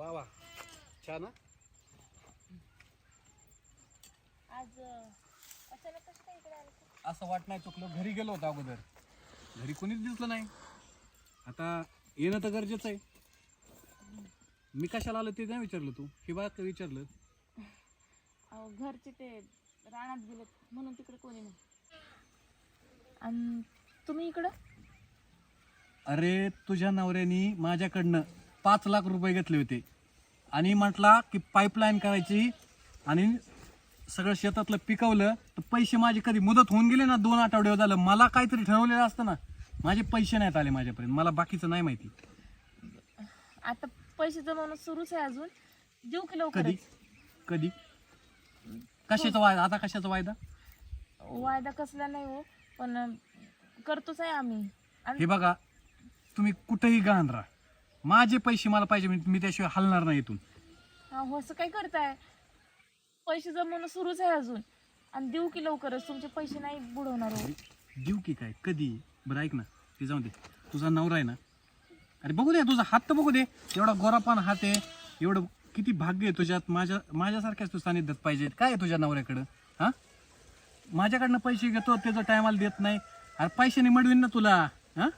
वा वा. छान हा? आज अं, अचानक कसं काय इकडे आलं? असं वाट नाही चुकलं. घरी गेलो होतो अगोदर. घरी कोणीच दिसलं नाही. आता येणं तर गरजेचं आहे. मी कशाला आलो ते नाही विचारलं तू. हे बा विचारलं? अहो घरचे ते रानात गेलेत म्हणून तिकडे कोणी नाही. आणि तुम्ही इकडं? अरे तुझ्या नवऱ्यानी माझ्याकडनं पाच लाख रुपये घेतले होते. आणि म्हटला की पाईपलाईन करायची आणि सगळं शेतातलं पिकवलं तर पैसे माझे कधी मुदत होऊन गेले ना दोन आठवड्यावर झालं मला काहीतरी ठरवलेलं असतं ना माझे पैसे नाहीत आले माझ्यापर्यंत मला बाकीचं नाही माहिती. आता पैसे जमवणं सुरूच आहे अजून. देऊ की कधी? लवकर कधी? कशाचा वायदा आता कशाचा वायदा? वायदा कसला नाही हो पण करतोच आहे आम्ही. आणि हे बघा तुम्ही कुठेही गहाण राहा. माझे पैसे मला पाहिजे मी मी त्याशिवाय हलणार नाही इथून. अहो, असं काय करताय? पैसे जमवणं सुरूच आहे अजून. आणि देऊ की लवकरच? तुमचे पैसे नाही बुडवणार हो. देऊ की काय? कधी? बरं ऐक ना. ते जाऊ दे. तुझा नवरा आहे ना? अरे बघू दे तुझा हात तर बघू दे. एवढा गोरापान हात आहे. एवढं किती भाग्य आहे तुझ्यात. माझ्या माझ्यासारख्याच तू सानिध्यात पाहिजे काय आहे तुझ्या नवऱ्याकडं? हा? माझ्याकडनं पैसे घेतो त्याचा टायमाला देत नाही. अरे पैशाने मिळवीन ना तुला. हा?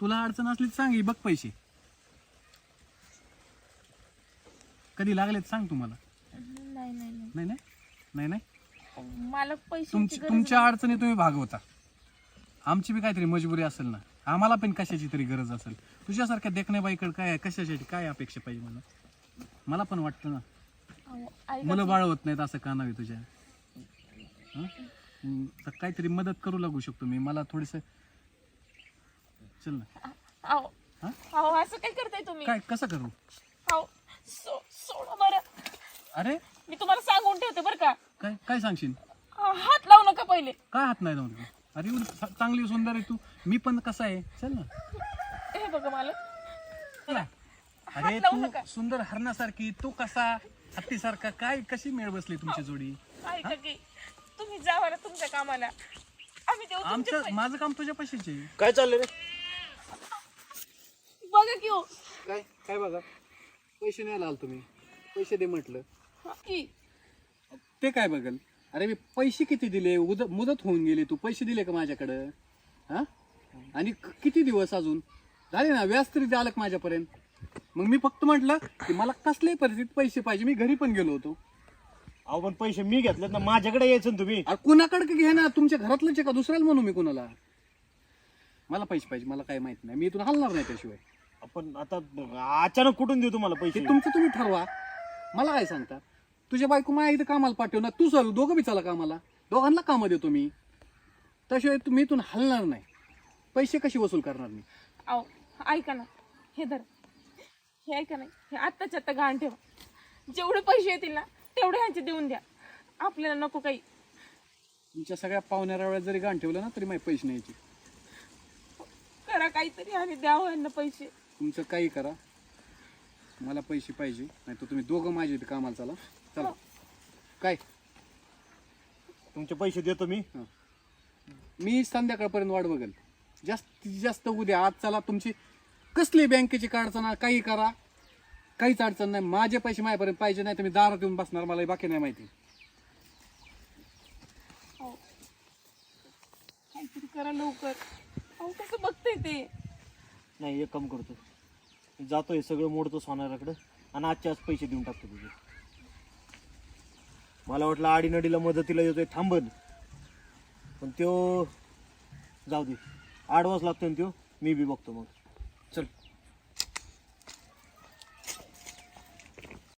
तुला अडचण असली तर सांग ही बघ पैसे. कधी लागलेत सांग तुम्हाला. नाही नाही नाही. नाही नाही? नाही नाही? मला पैशांची तुमची गरज तुमच्या अडचणी तुम्ही भागवता आमची बी काहीतरी मजबुरी असेल ना. आम्हाला पण कशाची तरी गरज असेल. तुझ्यासारख्या देखण्याबाईकडे काय आहे, कशासाठी काय अपेक्षा पाहिजे मला? मला पण वाटतं ना. अहो, ऐका मुलं बाळ होत नाहीत असं कानावी तुझ्या. हं? हं, तर काहीतरी मदत करू लागू शकतो मी. मला थोडस चल ना. अहो हा? अहो असं काय करताय तुम्ही? काय कसं करू? अहो सो सोडा बरं. अरे? मी तुम्हाला सांगून ठेवते बरं का. काय काय सांगशील? हात लावू नका पहिले. काय हात नाही जाऊन अरे चा- चांगली सुंदर आहे तू. मी पण कसा आहे? चल ना. हे बघा मला. अरे तू. सुंदर हरणासारखी तू कसा हत्तीसारखा काय कशी मेळ बसली तुमची जोडी? ऐका की तुम्ही जावा ना तुमच्या कामाला. आम्ही देऊ तुमचे आमचं माझं काम तुझ्या पैशाचे काय चाललंय रे? पैसे. बघा की हो. काय काय बघा? पैसे नाही लाल तुम्ही. पैसे दे म्हटलं. हा, की ते काय बघल? अरे मी पैसे किती दिले? उद मुदत होऊन गेली तू. पैसे दिले का माझ्याकडं? हा? आणि क- किती दिवस अजून? झाले ना व्याज तरी आलं का माझ्यापर्यंत? मग मी फक्त म्हटलं की मला कसल्याही परिस्थितीत पैसे पाहिजे. मी घरी पण गेलो होतो. अहो पण पैसे मी घेतलेत ना. माझ्याकडे यायचं ना तुम्ही. अरे कुणाकडे घे ना तुमच्या घरातलंच आहे का? दुसऱ्याला म्हणू मी कुणाला? मला पैसे पाहिजे मला काही माहीत नाही. मी इथून हलणार नाही त्याशिवाय. आपण आता अचानक कुठून देऊ तुम्हाला ते पैसे तुमचं तुम्ही ठरवा. मला काय सांगता? तुझ्या बायको माझ्या इथं कामाला पाठव ना. तू चल दोघं बी चला कामाला. दोघांना कामं देतो मी. त्याशिवाय तुम्ही इथून हलणार नाही. पैसे कशी वसूल करणार मी? अहो ऐका ना. हे धर. हे ऐका ना. हे आत्ताच्या आत्ता घाण ठेवा. जेवढे पैसे येतील ना तेवढे ह्यांचे देऊन द्या. आपल्याला नको काही. तुमच्या सगळ्या पाहुण्याऱ्या वेळेस जरी गाण ठेवलं ना तरी माझे पैसे न्यायचे. करा काहीतरी आणि द्यावं यांना पैसे. तुमचं काही करा. मला पैसे पाहिजे. नाही तर तुम्ही दोघं माझ्या इथं कामाला चला. चला. काय? तुमचे पैसे देतो मी. हं. मी संध्याकाळपर्यंत वाट बघेल. जास्तीत जास्त उद्या आज चला. तुमची कसली बँकेची अडचण काही करा. काहीच अडचण नाही. माझे पैसे माझ्यापर्यंत पाहिजे नाही तर मी दारात येऊन बसणार. मला हे बाकी नाही माहिती. अहो काहीतरी करा लवकर. अहो कसं बघते ते? नाही एक काम करतो. मी जातो सगळं मोडतो सोनाराकडं आणि आजच्या आज पैसे देऊन टाकतो तुझे. मला वाटलं आडीनडीला मदतीला येतोय थांबन. पण त्यो जाऊ दे. आठ वाज लागतो ना त्यो मी बी बघतो मग. चल.